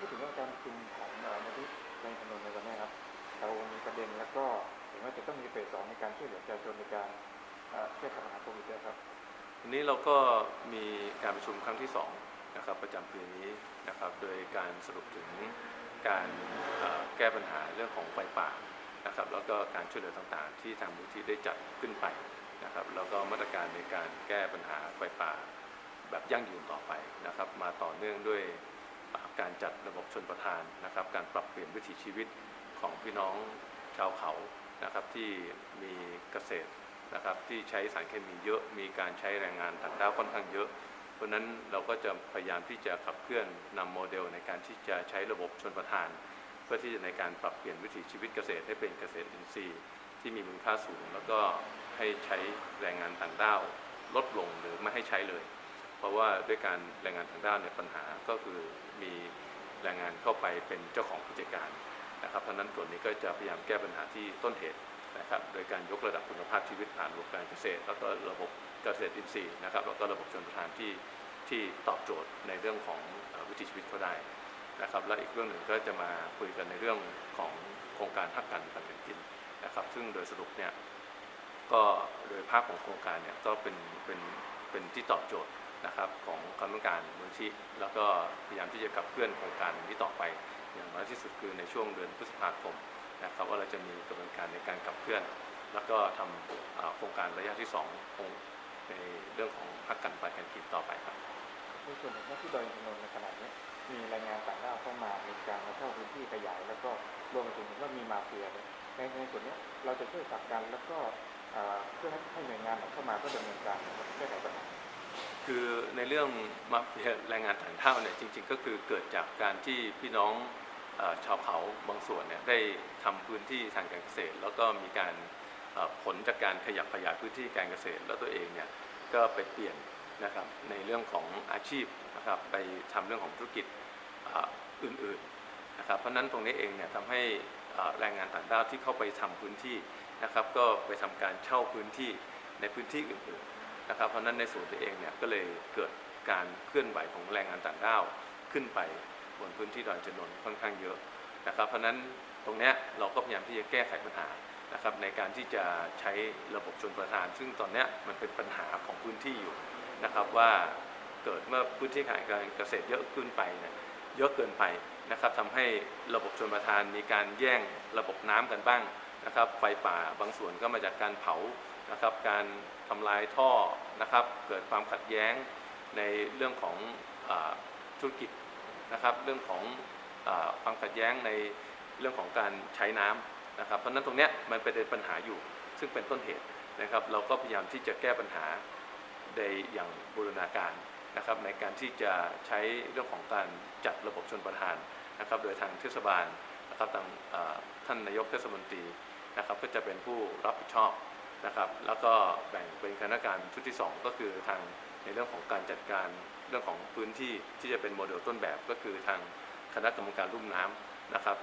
พูดถึงว่าการประชุมของเอ่อมูลที่ในถนนในวันนี้ครับเรามีประเด็นแล้วก็เห็นว่าจะต้องมีเฟสสองในการช่วยเหลือประชาชนในการเอ่อแก้ไขปัญหาโควิดด้วยครับวันนี้เราก็มีการประชุมครั้งที่2นะครับประจำปีนี้นะครับโดยการสรุปถึงการแก้ปัญหาเรื่องของไฟป่านะครับแล้วก็การช่วยเหลือต่างๆ ที่ทางมูลที่ได้จัดขึ้นไปนะครับแล้วก็มาตรการในการแก้ปัญหาไฟป่า แบบยั่งยืนต่อไปนะครับมาต่อเนื่องด้วย การจัดระบบชนประทานนะครับ การปรับเปลี่ยนวิถีชีวิตของพี่น้องชาวเขานะครับที่มีเกษตรนะครับที่ใช้สารเคมีเยอะมีการใช้แรงงานต่างด้าวค่อนข้างเยอะ เพราะนั้นเราก็จะพยายามที่จะขับเคลื่อนนำโมเดลในการที่จะใช้ระบบชนประทาน เพื่อที่จะในการปรับเปลี่ยนวิถีชีวิตเกษตรให้เป็นเกษตรอินทรีย์ ที่มีมูลค่าสูง แล้วก็ให้ใช้แรงงานต่างด้าวลดลงหรือไม่ให้ใช้เลย เพราะว่าด้วยการแรงงานต่างด้าวเนี่ยปัญหาก็คือมีแรงงานเข้าไปเป็นเจ้าของกิจการนะครับเพราะนั้นส่วนนี้ก็จะพยายามแก้ปัญหาที่ต้นเหตุนะครับโดยการยกระดับคุณภาพชีวิตผ่านระบบการเกษตร แล้วก็ระบบเกษตรอินทรีย์นะครับแล้วก็ระบบชนประทานที่ที่ตอบโจทย์ในเรื่องของวิถีชีวิตเขาได้นะครับและอีกเรื่องหนึ่งก็จะมาคุยกันในเรื่องของโครงการทักกันปันกันกินนะครับ ซึ่งโดยสรุปเนี่ยก็โดยภาพของโครงการเนี่ยก็เป็นเป็นเป็นที่ตอบโจทย์ นะครับของคณะกรรมการมูลที่ แล้วก็พยายามที่จะขับเคลื่อนโครงการนี้ต่อไป อย่างน้อยที่สุดคือในช่วงเดือนพฤษภาคมนะครับว่าเราจะมีกระบวนการในการขับเคลื่อน แล้วก็ทำโครงการระยะที่2คงในเรื่องของพักกันไปกันกินต่อไปครับในส่วนของที่ดอยอินทนนท์ในขณะนี้มีแรงงานต่างด้าวเข้ามามีการมาเช่าพื้นที่ขยาย แล้วก็รวมไปถึงว่ามีมาเฟียในในส่วนนี้เราจะช่วยผลักดันแล้วก็เพื่อให้หน่วยงานเข้ามาก็ดำเนินการแก้ไขปัญหา คือในเรื่องมาเฟียแรงงานต่างด้าวเนี่ยจริงๆ ก็คือเกิดจากการที่พี่น้องอชาวเขาบางส่วนเนี่ยได้ทำพื้นที่ทางการเกษตร แล้วก็มีการผลจากการขยับขยายพื้นที่การเกษตร แล้วตัวเองเนี่ยก็ไปเปลี่ยนนะครับในเรื่องของอาชีพนะครับไปทำเรื่องของธุรกิจอื่นๆนะครับเพราะนั้นตรงนี้เองเนี่ยทำให้แรงงานต่างด้าวที่เข้าไปทำพื้นที่นะครับก็ไปทำการเช่าพื้นที่ในพื้นที่อื่นๆ นะครับเพราะนั้นในส่วนตัวเองเนี่ยก็เลยเกิดการเคลื่อนไหวของแรงงานต่างด้าวขึ้นไปบนพื้นที่ดอยอินทน์ค่อนข้างเยอะนะครับ เพราะนั้นตรงนี้เราก็พยายามที่จะแก้ไขปัญหานะครับในการที่จะใช้ระบบชนประทาน ซึ่งตอนนี้มันเป็นปัญหาของพื้นที่อยู่นะครับว่าเกิดเมื่อพื้นที่การเกษตรเยอะขึ้นไปเนี่ยเยอะเกินไปนะครับทำให้ระบบชนประทานมีการแย่งระบบน้ำกันบ้างนะครับไฟป่าบางส่วนก็มาจากการเผา นะครับการทำลายท่อนะครับ เกิดความขัดแย้งในเรื่องของอธุรกิจนะครับ เรื่องของอความขัดแย้งในเรื่องของการใช้น้ำนะครับ เพราะนั้นตรงนี้มันเป็นปัญหาอยู่ ซึ่งเป็นต้นเหตุนะครับ เราก็พยายามที่จะแก้ปัญหาในอย่างบูรณาการนะครับ ในการที่จะใช้เรื่องของการจัดระบบชนประทานนะครับ โดยทางเทศบาลนะครับทางท่านนายกเทศมนตรีนะครับ ก็จะเป็นผู้รับผิดชอบ นะครับ แล้วก็แบ่งเป็นคณะการชุดที่ 2 ก็คือทางในเรื่องของการจัดการเรื่องของพื้นที่ที่จะเป็นโมเดลต้นแบบก็คือทางคณะกรรมการรุ่มน้ำนะครับ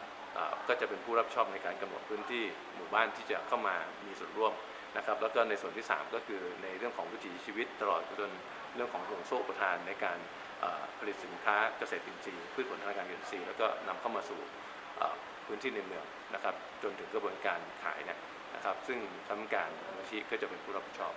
ก็จะเป็นผู้รับผิดชอบในการกำหนดพื้นที่หมู่บ้านที่จะเข้ามามีส่วนร่วมนะครับ แล้วก็ในส่วนที่ 3 ก็คือในเรื่องของวิถีชีวิตตลอดจนเรื่องของห่วงโซ่อุปทานในการผลิตสินค้าเกษตรอินทรีย์พืชผลทางการเกษตรอินทรีย์แล้วก็นำเข้ามาสู่พื้นที่ในเมืองนะครับ จนถึงกระบวนการขายเนี่ย นะครับซึ่งคณะกรรมการมูลที่ก็จะเป็นผู้รับผิดชอบ